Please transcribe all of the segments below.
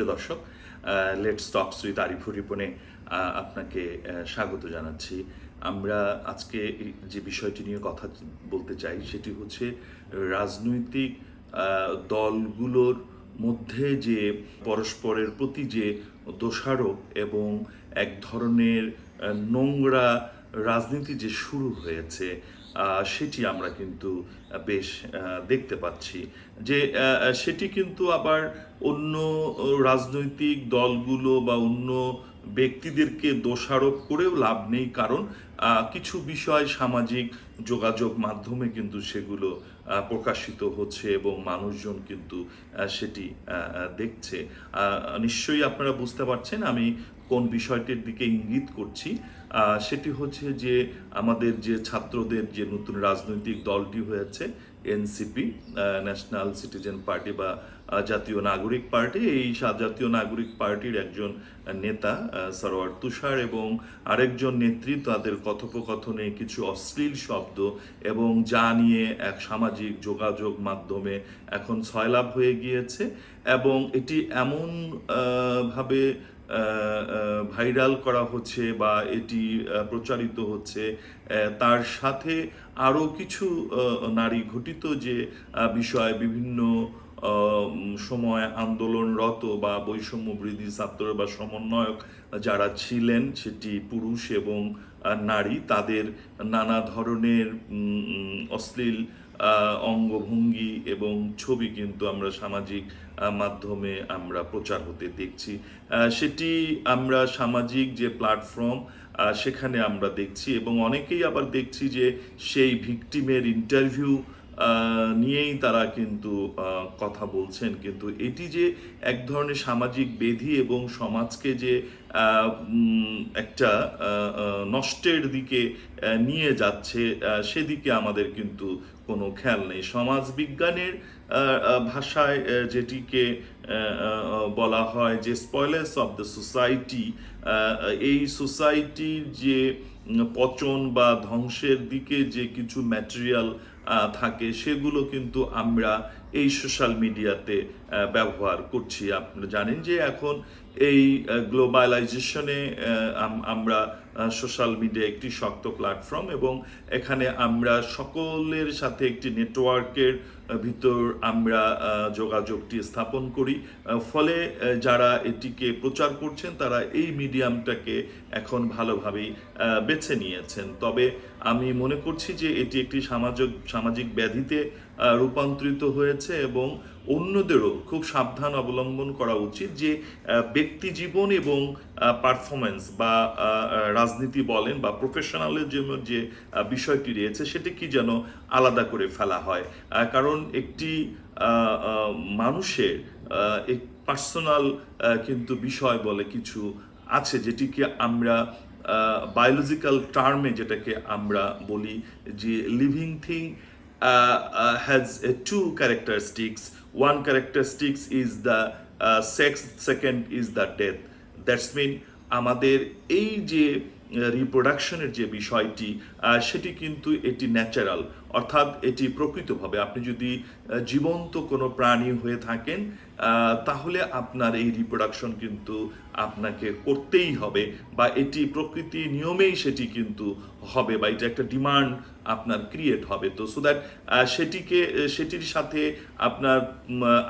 সুপ্রিয় দর্শক let's talks with Arifur রিপনে আপনাকে স্বাগত জানাচ্ছি। আমরা আজকে যে বিষয়টি নিয়ে কথা বলতে চাই, সেটি হচ্ছে রাজনৈতিক দলগুলোর মধ্যে যে পরস্পরের প্রতি যে দোষারোপ এবং এক ধরনের নোংরা রাজনীতি যে শুরু হয়েছে সেটি আমরা কিন্তু বেশ দেখতে পাচ্ছি। যে সেটি কিন্তু আবার অন্য রাজনৈতিক দলগুলো বা অন্য ব্যক্তিদেরকে দোষারোপ করেও লাভ নেই, কারণ কিছু বিষয় সামাজিক যোগাযোগ মাধ্যমে কিন্তু সেগুলো প্রকাশিত হচ্ছে এবং মানুষজন কিন্তু সেটি দেখছে। নিশ্চয়ই আপনারা বুঝতে পারছেন আমি কোন বিষয়টির দিকে ইঙ্গিত করছি। সেটি হচ্ছে যে আমাদের যে ছাত্রদের যে নতুন রাজনৈতিক দলটি হয়েছে এনসিপি ন্যাশনাল সিটিজেন পার্টি বা জাতীয় নাগরিক পার্টি। এই জাতীয় নাগরিক পার্টির একজন নেতা সরোয়ার তুষার এবং আরেকজন নেত্রী। তাদের কথোপকথনে কিছু অশ্লীল শব্দ এবং যা নিয়ে এক সামাজিক যোগাযোগ মাধ্যমে এখন ছয়লাভ হয়ে গিয়েছে। এবং এটি এমন ভাবে ভাইরাল করা হচ্ছে বা এটি প্রচারিত হচ্ছে তার সাথে আরও কিছু নারী ঘটিত যে বিষয়, বিভিন্ন সময় আন্দোলনরত বা বৈষম্য বৃদ্ধি ছাত্র বা সমন্বয়ক যারা ছিলেন, সেটি পুরুষ এবং নারী, তাদের নানা ধরনের অশ্লীল অঙ্গভঙ্গি এবং ছবি কিন্তু আমরা সামাজিক মাধ্যমে আমরা প্রচার হতে দেখছি। সেটি আমরা সামাজিক যে প্ল্যাটফর্ম সেখানে আমরা দেখছি এবং অনেকেই আবার দেখছি যে সেই ভিকটিমের ইন্টারভিউ নিয়েই তারা কিন্তু কথা বলছেন। কিন্তু এটি যে এক ধরনের সামাজিক বেধি এবং সমাজকে যে একটা নষ্টের দিকে নিয়ে যাচ্ছে সেদিকে আমাদের কিন্তু কোনো খেয়াল নেই। সমাজ বিজ্ঞানের আহ, আহ, ভাষায় যেটিকে বলা হয় যে স্পয়লার্স অফ দ্য সোসাইটি এই সোসাইটির যে পচন বা ধ্বংসের দিকে যে কিছু ম্যাটেরিয়াল থাকে সেগুলো কিন্তু আমরা এই সোশ্যাল মিডিয়াতে ব্যবহার করছি। আপনারা জানেন যে এখন এই গ্লোবালাইজেশনে আমরা সোশ্যাল মিডিয়া একটি শক্ত প্ল্যাটফর্ম এবং এখানে আমরা সকলের সাথে একটি নেটওয়ার্কের ভিতর আমরা যোগাযোগটি স্থাপন করি। ফলে যারা এটিকে প্রচার করছেন, তারা এই মিডিয়ামটাকে এখন ভালোভাবেই বেছে নিয়েছেন। তবে আমি মনে করছি যে এটি একটি সামাজিক সামাজিক ব্যাধিতে রূপান্তরিত হয়েছে এবং অন্যদেরও খুব সাবধান অবলম্বন করা উচিত যে ব্যক্তি জীবন এবং পারফরমেন্স বা রাজনীতি বলেন বা প্রফেশনালের জন্য যে বিষয়টি রয়েছে সেটি কি যেন আলাদা করে ফেলা হয়। কারণ একটি মানুষের পার্সোনাল কিন্তু বিষয় বলে কিছু আছে যেটিকে আমরা বায়োলজিক্যাল টার্মে যেটাকে আমরা বলি যে living thing has two characteristics one characteristics is the sex second is the death that's mean আমাদের এই যে রিপ্রোডাকশনের যে বিষয়টি সেটি কিন্তু এটি ন্যাচারাল অর্থাৎ এটি প্রকৃতভাবে আপনি যদি জীবন্ত কোনো প্রাণী হয়ে থাকেন তাহলে আপনার এই রিপ্রোডাকশন কিন্তু আপনাকে করতেই হবে বা এটি প্রকৃতি নিয়মেই সেটি কিন্তু হবে বা এটা একটা ডিমান্ড আপনার ক্রিয়েট হবে। তো সো দ্যাট সেটিকে, সেটির সাথে আপনার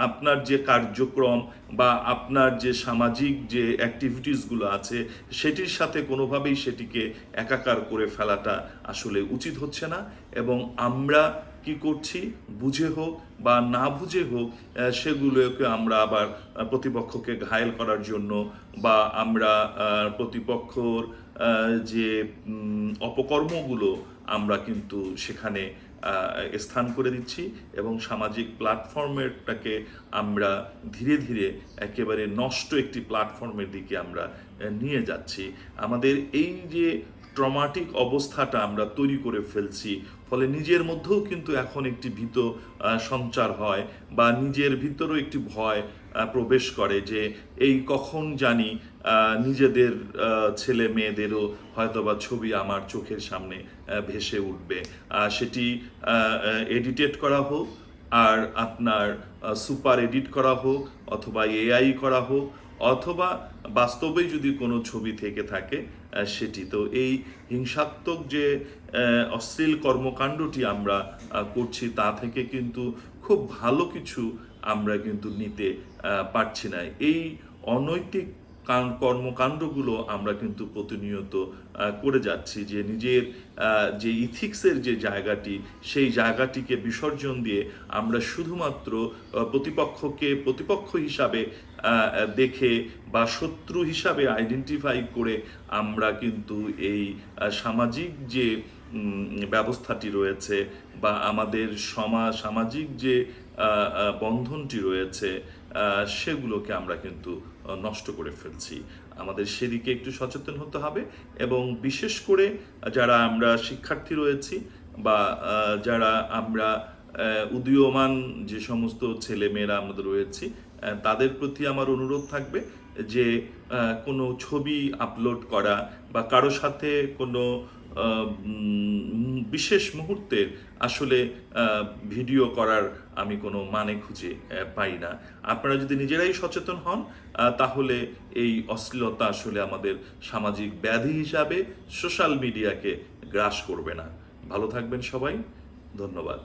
আপনার যে কার্যক্রম বা আপনার যে সামাজিক যে অ্যাক্টিভিটিসগুলো আছে, সেটির সাথে কোনোভাবেই সেটিকে একাকার করে ফেলাটা আসলে উচিত হচ্ছে না। এবং আমরা কি করছি? বুঝে হোক বা না বুঝে হোক সেগুলোকে আমরা আবার প্রতিপক্ষকে ঘায়েল করার জন্য বা আমরা প্রতিপক্ষর যে অপকর্মগুলো আমরা কিন্তু সেখানে স্থান করে দিচ্ছি এবং সামাজিক প্ল্যাটফর্মেরটাকে আমরা ধীরে ধীরে একেবারে নষ্ট একটি প্ল্যাটফর্মের দিকে আমরা নিয়ে যাচ্ছি। আমাদের এই যে ট্রমাটিক অবস্থাটা আমরা তৈরি করে ফেলছি ফলে নিজের মধ্যেও কিন্তু এখন একটি ভীত সঞ্চার হয় বা নিজের ভিতরেও একটি ভয় প্রবেশ করে যে এই কখন জানি নিজেদের ছেলে মেয়েদেরও হয়তোবা ছবি আমার চোখের সামনে ভেসে উঠবে। সেটি এডিটেড করা হোক, আর আপনার সুপার এডিট করা হোক অথবা এআই করা হোক অথবা বাস্তবে যদি কোনো ছবি থেকে থাকে সেটি। তো এই হিংসাত্মক যে অশ্লীল কর্মকাণ্ডটি আমরা করছি, তা থেকে কিন্তু খুব ভালো কিছু আমরা কিন্তু নিতে পারছি না। এই অনৈতিক কান- কর্মকাণ্ডগুলো আমরা কিন্তু প্রতিনিয়ত করে যাচ্ছি যে নিজের যে ইথিক্সের যে জায়গাটি, সেই জায়গাটিকে বিসর্জন দিয়ে আমরা শুধুমাত্র প্রতিপক্ষকে প্রতিপক্ষ হিসাবে দেখে বা শত্রু হিসাবে আইডেন্টিফাই করে আমরা কিন্তু এই সামাজিক যে ব্যবস্থাটি রয়েছে বা আমাদের সমাজ সামাজিক যে বন্ধনটি রয়েছে সেগুলোকে আমরা কিন্তু নষ্ট করে ফেলছি। আমাদের সেদিকে একটু সচেতন হতে হবে এবং বিশেষ করে যারা আমরা শিক্ষার্থী রয়েছি বা যারা আমরা উদীয়মান যে সমস্ত ছেলেমেয়েরা আমাদের রয়েছি তাদের প্রতি আমার অনুরোধ থাকবে যে কোনো ছবি আপলোড করা বা কারও সাথে কোনো বিশেষ মুহূর্তের আসলে ভিডিও করার আমি কোনো মানে খুঁজে পাই না। আপনারা যদি নিজেরাই সচেতন হন তাহলে এই অশ্লীলতা আসলে আমাদের সামাজিক ব্যাধি হিসাবে সোশ্যাল মিডিয়াকে গ্রাস করবে না। ভালো থাকবেন সবাই। ধন্যবাদ।